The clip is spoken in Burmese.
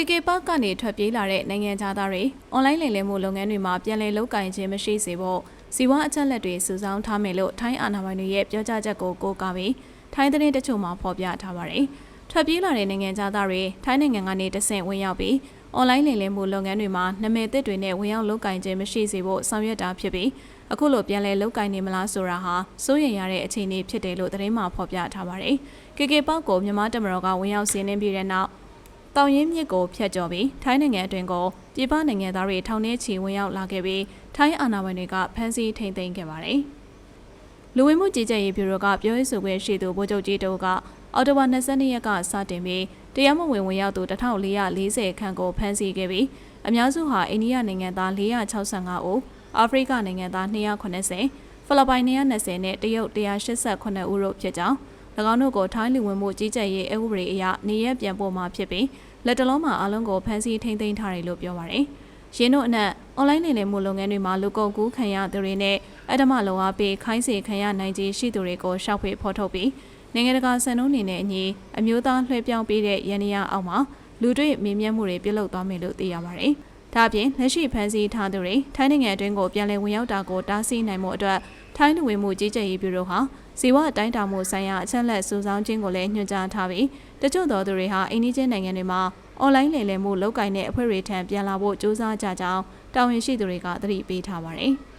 KK Park ကနေထွက်ပြေးလာတဲ့နိုင်ငံသားတွေအွန်လိုင်းလိမ်လည်မှုလုပ်ငန်းတွေမှာပြန်လည်လုပ်ကင်ခြင်းမရှိစေဖို့စီဝါအချက်လက်တွေစုဆောင်းထားမယ်လို့ထိုင်းအာဏာပိုင်တွေရဲ့ပြောကြားချက်ကိုကိုးကားပြီးထိုင်းသတင်းတချို့မှာဖော်ပြထားပါတယ်။ထွက်ပြေးလာတဲ့နိုင်ငံသားတွေထိုင်းနိုင်ငံကနေတဆင့်ဝင်ရောက်ပြီးအွန်လိုင်းလိမ်လည်မှုလုပ်ငန်းတွေမှာနာမည်သစ်တွေနဲ့ဝင်ရောက်လုပ်ကင်ခြင်းမရှိစေဖို့ဆောင်ရွက်တာဖြစ်ပြီးအခုလိုပြန်လည်လုပ်ကင်နေမလားဆိုတာဟာစိုးရိမ်ရတဲ့အခြေအနေဖြစ်တယ်လို့သတင်းမှာဖော်ပြထားပါတယ်။ KK Park ကိုမြန်မာတမတော်ကဝင်ရောက်စီးနင်းပြီးတဲ့နောက် တောင်ရင်မြစ်ကိုဖျက်ကျော်ပြီးထိုင်းနိုင်ငံအတွင်းကိုပြည်ပနိုင်ငံသားတွေထောင်ထဲချီဝင်ရောက်လာခဲ့ပြီးထိုင်းအာဏာပိုင်တွေကဖမ်းဆီးထိန်းသိမ်းခဲ့ပါတယ်။လူဝင်မှုကြီးကြပ်ရေးဗျူရိုကပြောရေးဆိုခွင့်ရှိသူဗိုလ်ချုပ်ကြီးတုကအော်တိုဘာ22ရက်ကစတင်ပြီးတရားမဝင်ဝင်ရောက်သူ1440ခန့်ကိုဖမ်းဆီးခဲ့ပြီးအများစုဟာအိန္ဒိယနိုင်ငံသား465ဦးအာဖရိကနိုင်ငံသား290ဖိလစ်ပိုင်220နဲ့တရုတ်189ဦးတို့ဖြစ်ကြောင်း၎ င်းတို့ကိုထိုင်းလူဝင်မှုကြီးကြပ်ရေးအဥပဒေအရနေရပြန်ပို့မှာဖြစ်ပြီးလက်တလုံးမှာအလုံးကိုဖမ်းဆီးထိန်းသိမ်းထားတယ်လို့ပြောပါရယ်။ရင်းတို့အနက်အွန်လိုင်းနေနေမှုလုပ်ငန်းတွေမှာလူကုန်ကူးခံရသူတွေနဲ့အဓမ္မလုံအားပေးခိုင်းစေခံရနိုင်ခြင်းရှိသူတွေကိုရှောက်ဖွေဖော်ထုတ်ပြီးနိုင်ငံတကာစံနှုန်းနေနဲ့အညီအမျိုးသားလွှဲပြောင်းပေးတဲ့ရန်နီယာအောက်မှာလူတွေ့မေးမြန်းမှုတွေပြုလုပ်သွားမယ်လို့သိရပါတယ်။ ဒါ့အပြင်လက်ရှိဖမ်းဆီးထားသူတွေထိုင်းနိုင်ငံအတွင်းကိုပြန်လည်ဝင်ရောက်တာကိုတားဆီးနိုင်မှုအတွက်ထိုင်းလူဝင်မှုကြီးကြပ်ရေးဗျူရိုဟာဇီဝအတိုင်းတာမှုဆိုင်ရာအချက်လက်စုဆောင်းခြင်းကိုလည်းညွှန်ကြားထားပြီးတချို့သောသူတွေဟာအိန္ဒိချင်းနိုင်ငံတွေမှာအွန်လိုင်းလိမ်လည်မှုလုပ်ကိုင်တဲ့အဖွဲ့တွေထံပြန်လာဖို့ကြိုးစားကြကြောင်းတာဝန်ရှိသူတွေကသတိပေးထားပါတယ်။